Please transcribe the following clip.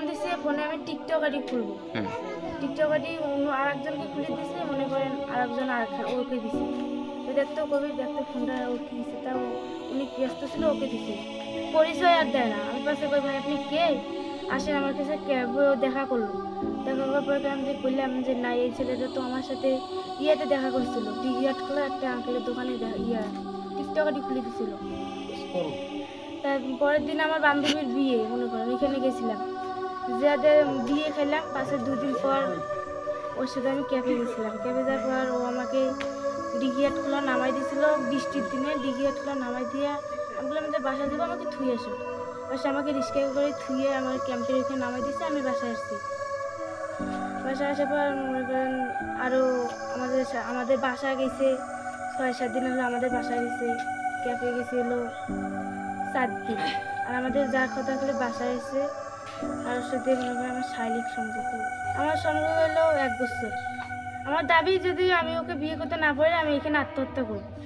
Phone দিছে ফোনে আমি টিকটক আইডি খুলবো। টিকটক আইডি অন্য আরেকজনকে খুলে দিছে মনে করেন আরেকজন আর ওকে দিছে। তো দেখতে কবি দেখতে ফোনটা ওকে দিছে তা উনি ব্যস্ত ছিল ওকে দিছে। পরিচয় আর দেয় না। আমি পাশে কই ভাই আপনি কে? আসেন আমার কাছে ক্যাব দেখা করল। দেখা করার পরে আমি যে বললাম যে না এই ছেলেটা তো আমার সাথে ইয়েতে দেখা করছিল। টিকিট খোলা একটা আঙ্কেলের দোকানে দেখা- ইয়া টিকটক আইডি খুলে দিছিল। তার পরের দিন আমার বান্ধবীর বিয়ে মনে করেন ওইখানে গেছিলাম। যাদের বিয়ে খেলাম, পাশে দুদিন পর ওর সাথে আমি ক্যাফে গেছিলাম। ক্যাফে যাওয়ার পর ও আমাকে ডিগিয়াট খোলা নামাই দিয়েছিল, বৃষ্টির দিনে ডিগিয়াট খোলা নামাই দিয়ে আমি বললাম যে বাসা যাব? আমাকে থুয়ে আসো। বাসা আমাকে রিক্সা করে থুয়ে আমার ক্যাম্পের ওখানে নামাই দিয়েছে, আমি বাসায় আসছি। বাসায় আসার পর মনে করেন আরও আমাদের আমাদের বাসা গেছে, ছয়, সাত দিন হলো আমাদের বাসায় গেছে, ক্যাফে গেছে হলো সাত দিন। আর আমাদের যার কথা হলে বাসায় এসে আর সাথে মনে করেন আমার শারীরিক সম্পর্ক। আমার সম্পর্ক হলো এক বছর। আমার দাবি যদি আমি ওকে বিয়ে করতে না পারি, আমি এখানে আত্মহত্যা করব।